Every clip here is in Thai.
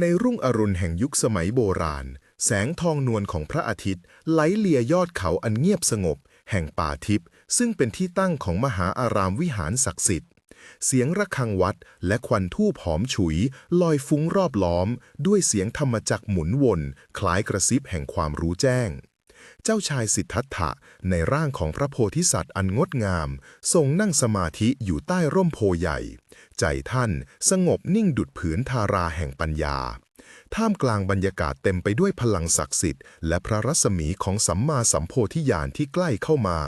ในรุ่งอรุณแห่งยุคสมัยโบราณ แสงทองนวลของพระอาทิตย์ไหลเลียยอดเขาอันเงียบสงบ แห่งป่าทิพย์ซึ่งเป็นที่ตั้งของมหาอารามวิหารศักดิ์สิทธิ์ เสียงระฆังวัดและควันทูปหอมฉุย ลอยฟุ้งรอบล้อม ด้วยเสียงธรรมจักหมุนวน คล้ายกระซิบแห่งความรู้แจ้ง เจ้าชายสิทธัตถะในร่างของพระโพธิสัตว์อันงดงาม ทรงนั่งสมาธิอยู่ใต้ร่มโพใหญ่ ใจท่านสงบนิ่งดุดผืนทาราแห่งปัญญา ท่ามกลางบรรยากาศเต็มไปด้วยพลังศักดิ์สิทธิ์และพระรัศมีของสัมมาสัมโพธิญาณที่ใกล้เข้ามา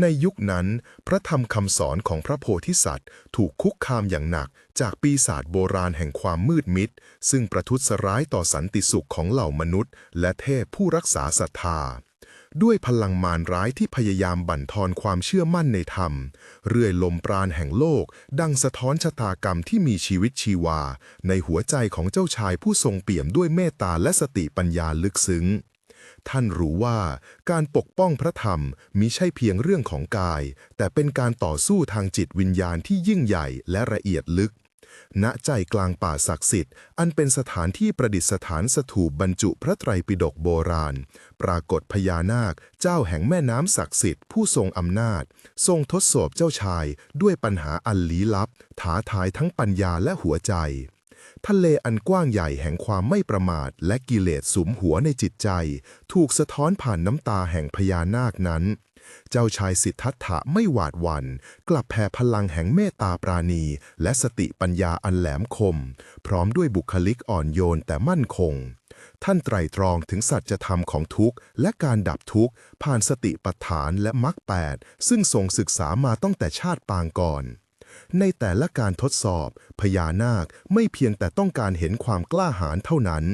ในยุคนั้น พระธรรมคำสอนของพระโพธิสัตว์ ถูกคุกคามอย่างหนักจากปีศาจโบราณแห่งความมืดมิด ซึ่งประทุษร้ายต่อสันติสุขของเหล่ามนุษย์ และเทพผู้รักษาศรัทธา ด้วยพลังมารร้ายที่พยายามบั่นทอนความเชื่อมั่นในธรรม เรื่อยลมปราณแห่งโลก ดังสะท้อนชะตากรรมที่มีชีวิตชีวา ในหัวใจของเจ้าชายผู้ทรงเปี่ยมด้วยเมตตาและสติปัญญาลึกซึ้ง ท่านรู้ว่าการปกป้องพระธรรมมิใช่เพียงเรื่องของกาย แต่เป็นการต่อสู้ทางจิตวิญญาณที่ยิ่งใหญ่และละเอียดลึก ณใจกลางป่าศักดิ์สิทธิ์ อันเป็นสถานที่ประดิษฐานสถูปบรรจุพระไตรปิฎกโบราณ ปรากฏพญานาค เจ้าแห่งแม่น้ำศักดิ์สิทธิ์ผู้ทรงอำนาจ ทรงทดสอบเจ้าชาย ด้วยปัญหาอันลี้ลับ ท้าทายทั้งปัญญาและหัวใจ ทะเลอันกว้างใหญ่แห่งความไม่ประมาทและกิเลสสุมหัวในจิตใจ ถูกสะท้อนผ่านน้ำตาแห่งพญานาคนั้น เจ้าชายสิทธัตถะไม่หวาดหวัน่นกลับแผ่พลังแห่งเมตตาปราณี และสติปัญญาอันแหลมคม พร้อมด้วยบุคลิกอ่อนโยนแต่มั่นคง ท่านไตรตรองถึงสัจธรรมของทุกข์ และการดับทุกข์ ผ่านสติปัฏฐานและมรรคแปดซึ่งทรงศึกษามาตั้งแต่ชาติปางก่อน ในแต่ละการทดสอบ พญานาคไม่เพียงแต่ต้องการเห็นความกล้าหาญเท่านั้น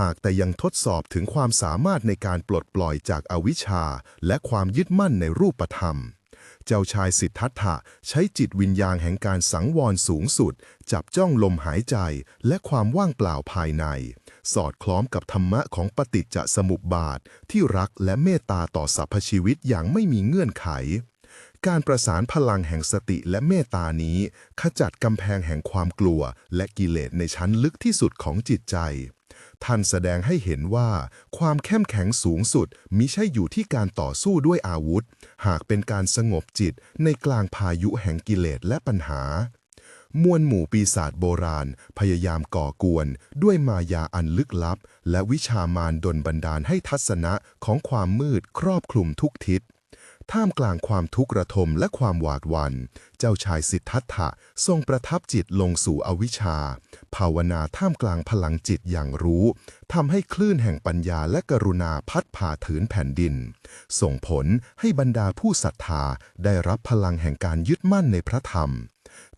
หากแต่ยังทดสอบถึงความสามารถในการปลดปล่อยจากอวิชชา และความยึดมั่นในรูปธรรม เจ้าชายสิทธัตถะใช้จิตวิญญาณแห่งการสังวรสูงสุด จับจ้องลมหายใจและความว่างเปล่าภายใน สอดคล้องกับธรรมะของปฏิจจสมุปบาทที่รักและเมตตาต่อสรรพชีวิตอย่างไม่มีเงื่อนไข การประสานพลังแห่งสติและเมตตานี้ ขจัดกำแพงแห่งความกลัว และกิเลสในชั้นลึกที่สุดของจิตใจ ท่านแสดงให้เห็นว่า ความเข้มแข็งสูงสุดมิใช่อยู่ที่การต่อสู้ด้วยอาวุธ หากเป็นการสงบจิตในกลางพายุแห่งกิเลสและปัญหามวลหมู่ปีศาจโบราณ พยายามก่อกวน ด้วยมายาอันลึกลับ และวิชามารดลบันดาลให้ทัศนะของความมืดครอบคลุมทุกทิศ ท่ามกลางความทุกข์ระทมและความหวาดวัน่นเจ้าชายสิทธัตถะทรงประทับจิตลงสู่อวิชชา ภาวนาท่ามกลางพลังจิตอย่างรู้ทำให้คลื่นแห่งปัญญาและกรุณาพัดผ่าถืนแผ่นดิน ส่งผลให้บรรดาผู้ศรัทธาได้รับพลังแห่งการยึดมั่นในพระธรรม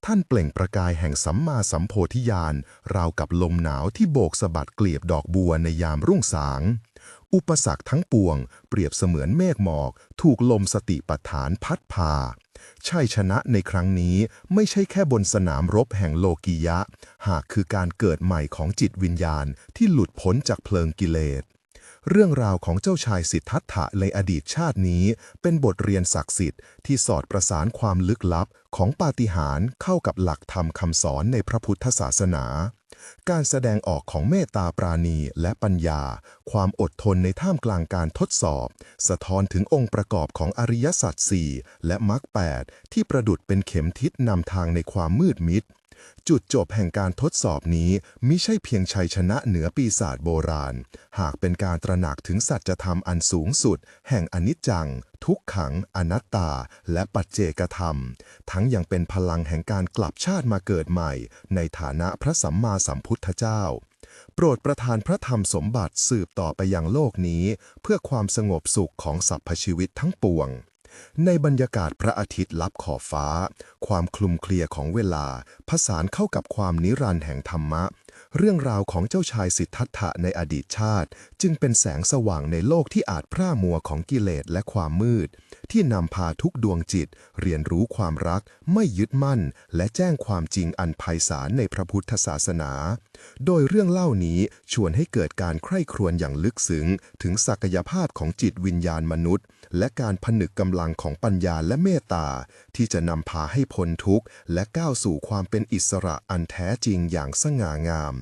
ท่านเปล่งประกายแห่งสัมมาสัมโพธิญาณราวกับลมหนาวที่โบกสะบัดเกลียบดอกบัวในยามรุ่งสาง อุปสรรคทั้งปวง เปรียบเสมือนเมฆหมอก ถูกลมสติปัฏฐานพัดพา ชัยชนะในครั้งนี้ไม่ใช่แค่บนสนามรบแห่งโลกียะ หากคือการเกิดใหม่ของจิตวิญญาณที่หลุดพ้นจากเพลิงกิเลส เรื่องราวของเจ้าชายสิทธัตถะในอดีตชาตินี้ เป็นบทเรียนศักดิ์สิทธิ์ที่สอดประสานความลึกลับของปาฏิหาริย์เข้ากับหลักธรรมคำสอนในพระพุทธศาสนา การแสดงออกของเมตตาปราณีและปัญญา ความอดทนในท่ามกลางการทดสอบ สะท้อนถึงองค์ประกอบของอริยสัจสี่และมรรคแปดที่ประดุดเป็นเข็มทิศนำทางในความมืดมิด จุดจบแห่งการทดสอบนี้มิใช่เพียงชัยชนะเหนือปีศาจโบราณ หากเป็นการตระหนักถึงสัจธรรมอันสูงสุด แห่งอนิจจัง ทุกขัง อนัตตา และปัจเจกธรรม ทั้งยังเป็นพลังแห่งการกลับชาติมาเกิดใหม่ ในฐานะพระสัมมาสัมพุทธเจ้า โปรดประทานพระธรรมสมบัติสืบต่อไปยังโลกนี้ เพื่อความสงบสุขของสรรพชีวิตทั้งปวง ในบรรยากาศพระอาทิตย์ลับขอบฟ้า ความคลุมเคลียของเวลา ผสานเข้ากับความนิรันดร์แห่งธรรมะ เรื่องราวของเจ้าชายสิทธัตถะในอดีตชาติ จึงเป็นแสงสว่างในโลกที่อาจพร่ามัวของกิเลสและความมืด ที่นำพาทุกดวงจิต เรียนรู้ความรักไม่ยึดมั่น และแจ้งความจริงอันไพศาลในพระพุทธศาสนา โดยเรื่องเล่านี้ชวนให้เกิดการใคร่ครวญอย่างลึกซึ้งถึงศักยภาพของจิตวิญญาณมนุษย์ และการผนึกกำลังของปัญญาและเมตตา ที่จะนำพาให้พ้นทุกข์ และก้าวสู่ความเป็นอิสระอันแท้จริงอย่างสง่างาม